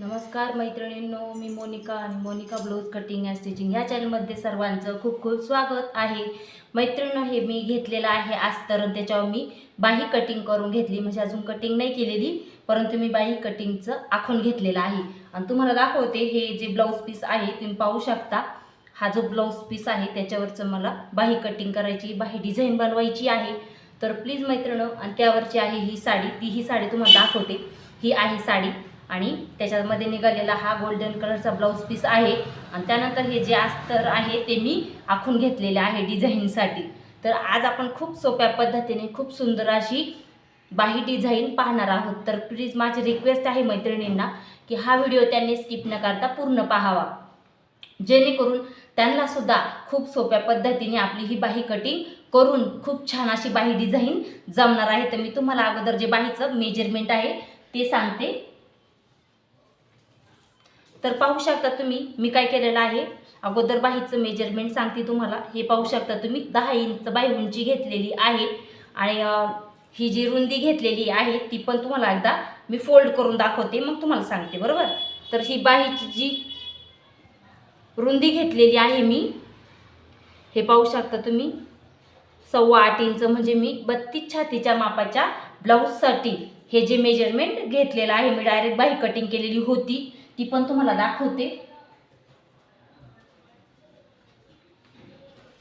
नमस्कार मैत्रिणींनो मी मोनिका आणि Monika blouse cutting and stitching ह्या चॅनलमध्ये सर्वांचं खूप खूप स्वागत आहे. मैत्रिणींनो हे मी घेतलेलं आहे अस्तर आणि त्याच्यावर मी बाही कटिंग करून घेतली. म्हणजे अजून कटिंग नाही केलेली परंतु मी बाही कटिंगचं आखून घेतलेलं आहे. आणि तुम्हाला दाखवते हे जे ब्लाऊज पीस आहे तुम्ही पाहू शकता. हा जो ब्लाऊज पीस आहे त्याच्यावरचं मला बाही कटिंग करायची बाही डिझाईन बनवायची आहे. तर प्लीज मैत्रिणं आणि त्यावरची आहे ही साडी. ती ही साडी तुम्हाला दाखवते. ही आहे साडी. आणि त्याच्यामध्ये निघालेला हा गोल्डन कलरचा ब्लाऊज पीस आहे. आणि त्यानंतर हे जे अस्तर आहे ते मी आखून घेतलेले आहे डिझाईनसाठी तर आज आपण खूप सोप्या पद्धतीने खूप सुंदर अशी बाही डिझाईन पाहणार आहोत. तर प्लीज माझी रिक्वेस्ट आहे मैत्रिणींना की हा व्हिडिओ त्यांनी स्किप न करता पूर्ण पाहावा. जेणेकरून त्यांनासुद्धा खूप सोप्या पद्धतीने आपली ही बाही कटिंग करून खूप छान अशी बाही डिझाईन जमणार आहे. तर मी तुम्हाला अगोदर जे बाहीचं मेजरमेंट आहे ते सांगते. तर पाहू शकता तुम्ही मी काय केलेलं आहे? अगोदर बाहीचं मेजरमेंट सांगते तुम्हाला. हे पाहू शकता तुम्ही दहा इंच बाही उंची घेतलेली आहे. आणि ही जी रुंदी घेतलेली आहे ती पण तुम्हाला एकदा मी फोल्ड करून दाखवते मग तुम्हाला सांगते बरोबर? तर ही बाहीची जी रुंदी घेतलेली आहे मी हे पाहू शकता तुम्ही. सव्वा आठ इंच म्हणजे मी बत्तीस छातीच्या मापाच्या ब्लाऊजसाठी हे जे मेजरमेंट घेतलेलं आहे मी डायरेक्ट बाही कटिंग केलेली होती. ती पण तुम्हाला दाखवते.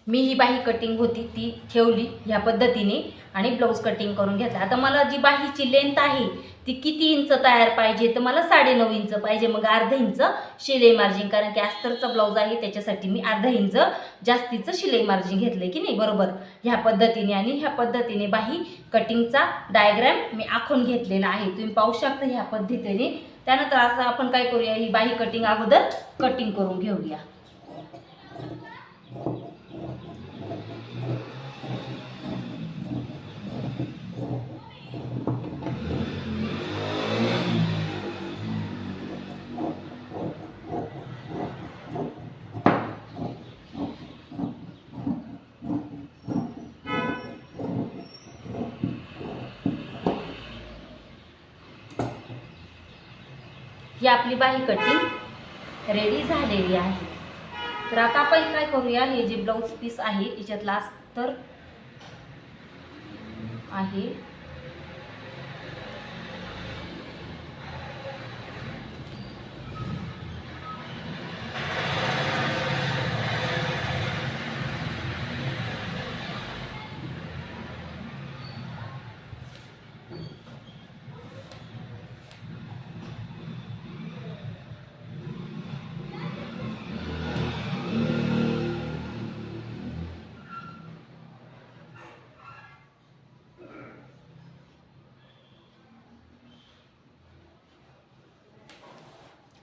मी ही बाही कटिंग होती ती ठेवली ह्या पद्धतीने आणि ब्लाऊज कटिंग करून घेतला. आता मला जी बाहीची लेंथ आहे ती किती इंच तयार पाहिजे? तर मला साडेनऊ इंच पाहिजे मग अर्धा इंच शिलाई मार्जिन कारण की अस्तरचा ब्लाऊज आहे त्याच्यासाठी मी अर्धा इंच जास्तीचं शिलाई मार्जिन घेतलं की नाही? बरोबर. ह्या पद्धतीने आणि ह्या पद्धतीने बाही कटिंगचा डायग्रॅम मी आखून घेतलेला आहे. तुम्ही पाहू शकता ह्या पद्धतीने त्यानंतर आता आपण काय करूया? ही बाही कटिंग अगोदर कटिंग करून घेऊया. म्हणजे आपली बाही कटिंग रेडी झालेली आहे. तर आता आपण काय करूया हे जे ब्लाऊज पीस आहे याच्यातला अस्तर आहे.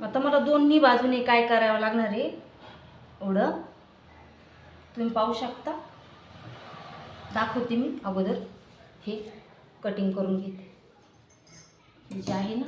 आता मला दोन्ही बाजूने काय करावं लागणार आहे? एवढं? तुम्ही पाहू शकता. दाखवते मी अगोदर. हे कटिंग करून घेते. जे आहे ना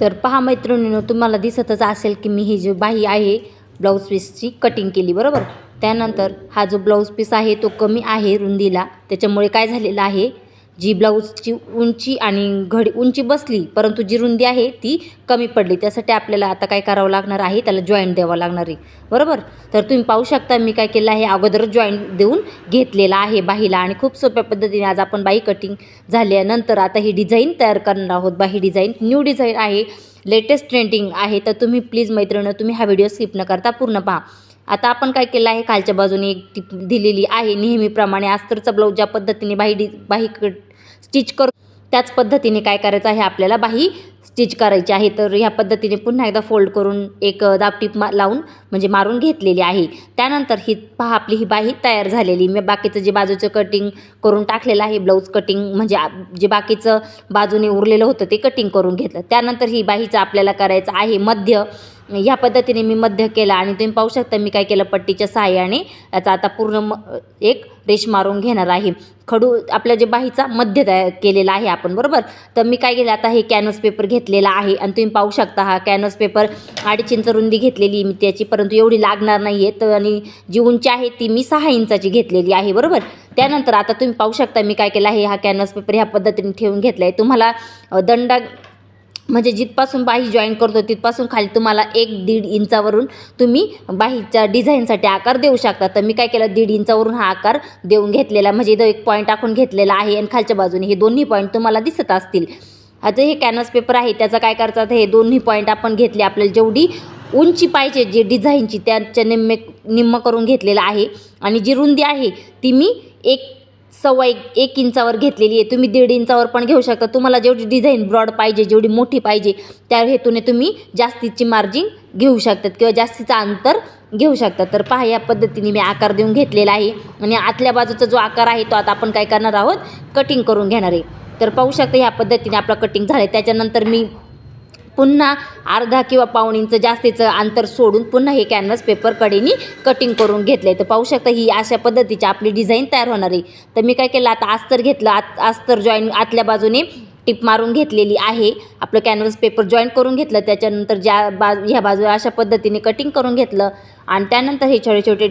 तर पहा मैत्रिणीनं तुम्हाला दिसतच असेल की मी ही जी बाही आहे ब्लाऊज पीसची कटिंग केली बरोबर? त्यानंतर हा जो ब्लाऊज पीस आहे तो कमी आहे रुंदीला. त्याच्यामुळे काय झालेलं आहे? जी ब्लाऊजची उंची आणि घडी उंची बसली परंतु जी रुंदी आहे ती कमी पडली. त्यासाठी आपल्याला आता काय करावं लागणार आहे? त्याला जॉईंट द्यावं लागणार आहे. बरोबर? तर तुम्ही पाहू शकता मी काय केलं आहे? अगोदर जॉईंट देऊन घेतलेला आहे बाहीला आणि खूप सोप्या पद्धतीने आज आपण बाही कटिंग झाल्यानंतर आता ही डिझाईन तयार करणार आहोत. बाही डिझाईन न्यू डिझाईन आहे. लेटेस्ट ट्रेंडिंग आहे. तर तुम्ही प्लीज मैत्रिणी तुम्ही हा व्हिडिओ स्किप न करता पूर्ण पहा. आता आपण काय केलं आहे? खालच्या बाजूने एक टिप दिलेली आहे नेहमीप्रमाणे. अस्तरचा ब्लाऊज ज्या पद्धतीने बाही डि बाही स्टिच कर त्याच पद्धतीने काय करायचं आहे? आपल्याला बाही स्टिच करायची आहे. तर ह्या पद्धतीने पुन्हा एकदा फोल्ड करून एक दापटीप मा लावून म्हणजे मारून घेतलेली आहे. त्यानंतर ही पहा आपली ही बाही तयार झालेली. मी बाकीचं जे बाजूचं कटिंग करून टाकलेलं आहे ब्लाऊज कटिंग म्हणजे जे बाकीचं बाजूने उरलेलं होतं ते कटिंग करून घेतलं. त्यानंतर ही बाहीचं आपल्याला करायचं आहे मध्य ह्या पद्धतीने मी मध्य केला आणि तुम्ही पाहू शकता मी काय केलं पट्टीच्या सहाय्याने. याचा आता पूर्ण म एक रेश मारून घेणार आहे. खडू आपल्या जे बाहीचा मध्य तयार केलेला आहे आपण बरोबर? तर मी काय केलं आता हे कॅनव्हस पेपर घेतलेला आहे आणि तुम्ही पाहू शकता हा कॅनव्हस पेपर अडीच इंच रुंदी घेतलेली मी त्याची परंतु एवढी लागणार नाही आहे तर आणि जी उंची आहे ती मी सहा इंचाची घेतलेली आहे बरोबर? त्यानंतर आता तुम्ही पाहू शकता मी काय केलं आहे हा कॅनव्हस पेपर ह्या पद्धतीने ठेवून घेतला आहे तुम्हाला दंडा म्हणजे जिथपासून बाही जॉईन करतो तिथपासून खाली तुम्हाला एक दीड इंचावरून तुम्ही बाहीच्या डिझाईनसाठी आकार देऊ शकता. तर मी काय केलं दीड इंचावरून हा आकार देऊन घेतलेला म्हणजे इथं एक पॉईंट आखून घेतलेला आहे आणि खालच्या बाजूने हे दोन्ही पॉईंट तुम्हाला दिसत असतील. आता हे कॅनव्हस पेपर आहे त्याचं काय करतात हे दोन्ही पॉईंट आपण घेतले. आपल्याला जेवढी उंची पाहिजे जी डिझाईनची त्याच्या निम्मे निम्म करून घेतलेलं आहे. आणि जी रुंदी आहे ती मी एक सव्वा एक एक इंचावर घेतलेली आहे. तुम्ही दीड इंचावर पण घेऊ शकता. तुम्हाला जेवढी डिझाईन ब्रॉड पाहिजे जेवढी मोठी पाहिजे त्या हेतूने तुम्ही जास्तीची मार्जिन घेऊ शकतात किंवा जास्तीचं अंतर घेऊ शकतात तर पहा या पद्धतीने मी आकार देऊन घेतलेला आहे. आणि आतल्या बाजूचा जो आकार आहे तो आता आपण काय करणार आहोत? कटिंग करून घेणार आहे. तर पाहू शकता ह्या पद्धतीने आपला कटिंग झालं आहे त्याच्यानंतर मी पुन्हा अर्धा किंवा पाऊण इंच जास्तीचं अंतर सोडून पुन्हा हे कॅनव्हास पेपर कडेनी कटिंग करून घेतलं आहे तर पाहू शकता ही अशा पद्धतीची आपली डिझाईन तयार होणार आहे. तर मी काय केलं आता अस्तर घेतलं आत अस्तर जॉईन आतल्या बाजूने टिप मारून घेतलेली आहे. आपलं कॅनव्हस पेपर जॉईन करून घेतलं त्याच्यानंतर ज्या बा ह्या बाजूला अशा पद्धतीने कटिंग करून घेतलं. आणि त्यानंतर हे छोटे छोटे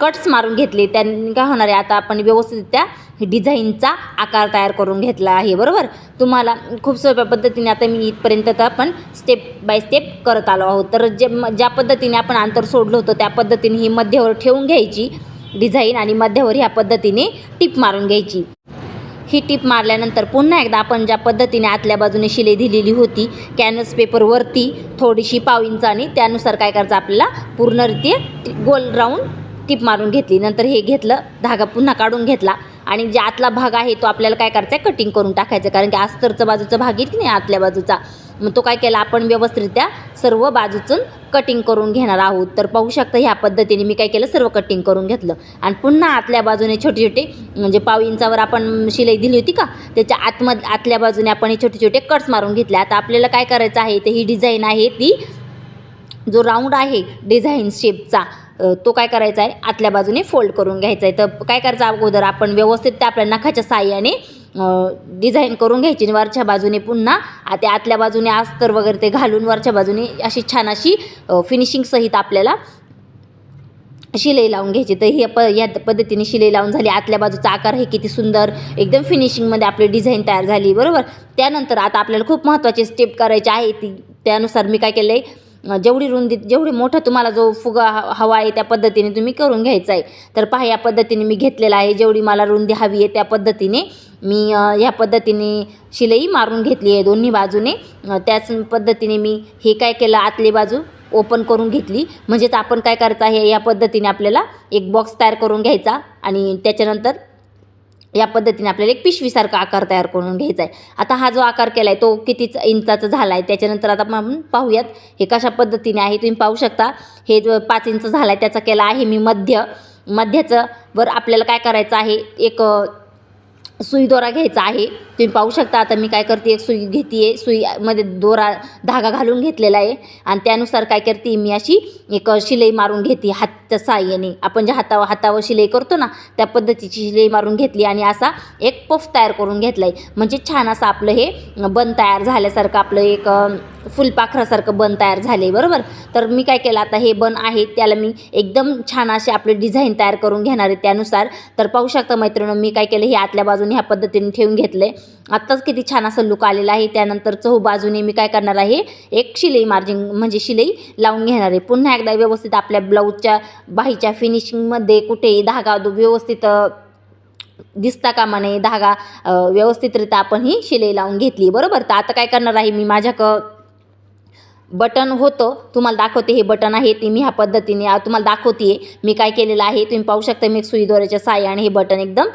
कट्स मारून घेतले. त्यांनी काय होणार आहे? आता आपण व्यवस्थितरित्या डिझाईनचा आकार तयार करून घेतला आहे बरोबर? तुम्हाला खूप सोप्या पद्धतीने आता मी इथपर्यंत तर आपण स्टेप बाय स्टेप करत आलो आहोत. तर जे म- ज्या पद्धतीने आपण अंतर सोडलं होतं त्या पद्धतीने ही मध्यावर ठेवून घ्यायची डिझाईन आणि मध्यावर ह्या पद्धतीने टिप मारून घ्यायची. ही टीप मारल्यानंतर पुन्हा एकदा आपण ज्या पद्धतीने आतल्या बाजूने शिलाई दिलेली होती कॅनस पेपरवरती थोडीशी पाव इंचाने त्यानुसार काय करायचं? आपल्याला पूर्णरित्या गोल राऊंड टीप मारून घेतली. नंतर हे घेतलं धागा पुन्हा काढून घेतला. आणि जे आतला भाग आहे तो आपल्याला काय करायचा आहे? कटिंग करून टाकायचा कारण की अस्तरचा बाजूचा भाग आहे की नाही आतल्या बाजूचा. मग तो काय केला? आपण व्यवस्थितरित्या सर्व बाजूचं कटिंग करून घेणार आहोत. तर पाहू शकता ह्या पद्धतीने मी काय केलं? सर्व कटिंग करून घेतलं. आणि पुन्हा आतल्या बाजूने छोटे छोटे म्हणजे पाव इंचावर आपण शिलाई दिली होती का? त्याच्या आतमध्ये आतल्या बाजूने आपण हे छोटे छोटे कट्स मारून घेतले. आता आपल्याला काय करायचं आहे? तर ही डिझाईन आहे ती जो राऊंड आहे डिझाईन शेपचा तो काय करायचा आहे? आतल्या बाजूने फोल्ड करून घ्यायचा आहे. तर काय करायचं? अगोदर आपण व्यवस्थित त्या आपल्या नखाच्या साह्याने डिझाईन करून घ्यायची आणि वरच्या बाजूने पुन्हा त्या आतल्या बाजूने अस्तर वगैरे ते घालून वरच्या बाजूने अशी छान अशी फिनिशिंग सहित आपल्याला शिलाई लावून घ्यायची. तर ही प या पद्धतीने शिलाई लावून झाली. आतल्या बाजूचा आकार हे किती सुंदर. एकदम फिनिशिंगमध्ये आपली डिझाईन तयार झाली. बरोबर? त्यानंतर आता आपल्याला खूप महत्त्वाची स्टेप करायची आहे ती त्यानुसार मी काय केलं आहे जेवढी रुंदी जेवढी मोठा तुम्हाला जो फुगा हवा आहे त्या पद्धतीने तुम्ही करून घ्यायचा आहे. तर पहा या पद्धतीने मी घेतलेला आहे. जेवढी मला रुंदी हवी आहे त्या पद्धतीने मी ह्या पद्धतीने शिलाई मारून घेतली आहे दोन्ही बाजूने. त्याच पद्धतीने मी हे काय केलं आतली बाजू ओपन करून घेतली. म्हणजेच आपण काय करायचं आहे या पद्धतीने आपल्याला एक बॉक्स तयार करून घ्यायचा आणि त्याच्यानंतर या पद्धतीने आपल्याला एक पिशवीसारखा आकार तयार करून घ्यायचा आहे. आता हा जो आकार केला आहे तो किती इंचाचा झाला आहे त्याच्यानंतर आता आपण पाहूयात हे कशा पद्धतीने आहे तुम्ही पाहू शकता. हे जो पाच इंच झाला आहे त्याचा केला आहे मी मध्य. मध्याचं वर आपल्याला काय करायचं आहे? एक सुईदोरा सुई दोरा घ्यायचा आहे. तुम्ही पाहू शकता आता मी काय करते एक सुई घेते आहे सुईमध्ये दोरा धागा घालून घेतलेला आहे. आणि त्यानुसार काय करते मी अशी एक शिलाई मारून घेते हातच्या साह्याने. आपण ज्या हातावर हातावर शिलाई करतो ना त्या पद्धतीची शिलाई मारून घेतली आणि असा एक पफ तयार करून घेतला आहे म्हणजे छान असं आपलं हे बन तयार झाल्यासारखं आपलं एक फुलपाखरासारखं बन तयार झाले बरोबर? तर मी काय केलं आता हे बन आहे त्याला मी एकदम छान असे आपले डिझाईन तयार करून घेणार आहे त्यानुसार. तर पाहू शकता मैत्रिणी मी काय केलं हे आतल्या बाजूने ह्या पद्धतीने ठेवून घेतलं आहे आत्ताच किती छान असं लुक आलेला आहे. त्यानंतर चहू बाजूने मी काय करणार आहे? एक शिलाई मार्जिंग म्हणजे शिलाई लावून घेणार आहे. पुन्हा एकदा व्यवस्थित आपल्या ब्लाऊजच्या बाहीच्या फिनिशिंगमध्ये कुठेही धागा व्यवस्थित दिसता कामा नये. धागा व्यवस्थितरित्या आपण ही शिलाई लावून घेतली बरोबर? तर आता काय करणार आहे मी? माझ्या क बटन होतं तुम्हाला दाखवते हे बटन आहे ते मी ह्या पद्धतीने तुम्हाला दाखवते मी काय केलेलं आहे तुम्ही पाहू शकता मी सुईद्वाराच्या दोऱ्याच्या साह्याने हे बटन एकदम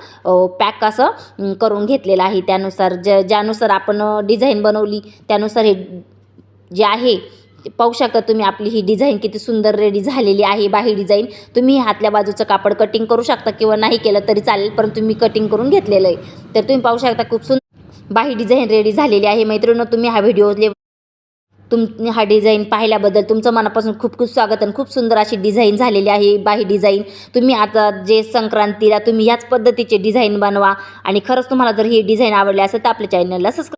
पॅक असं करून घेतलेलं आहे. त्यानुसार ज ज्यानुसार आपण डिझाईन बनवली त्यानुसार हे जे आहे पाहू शकता तुम्ही आपली ही डिझाईन किती सुंदर रेडी झालेली आहे बाही डिझाईन. तुम्ही हातल्या बाजूचं कापड कटिंग करू शकता किंवा नाही केलं तरी चालेल परंतु मी कटिंग करून घेतलेलं आहे. तर तुम्ही पाहू शकता खूप सुंदर बाही डिझाईन रेडी झालेली आहे. मैत्रिणी तुम्ही हा व्हिडिओ तुम हा डिझाईन पाहिल्याबद्दल तुमचं मनापासून खूप खूप स्वागत आणि खूप सुंदर अशी डिझाईन झालेली आहे बाही डिझाईन. तुम्ही आता जे संक्रांतीला तुम्ही याच पद्धतीचे डिझाईन बनवा आणि खरंच तुम्हाला जर ही डिझाईन आवडली असेल तर आपल्या चॅनलला सबस्क्राईब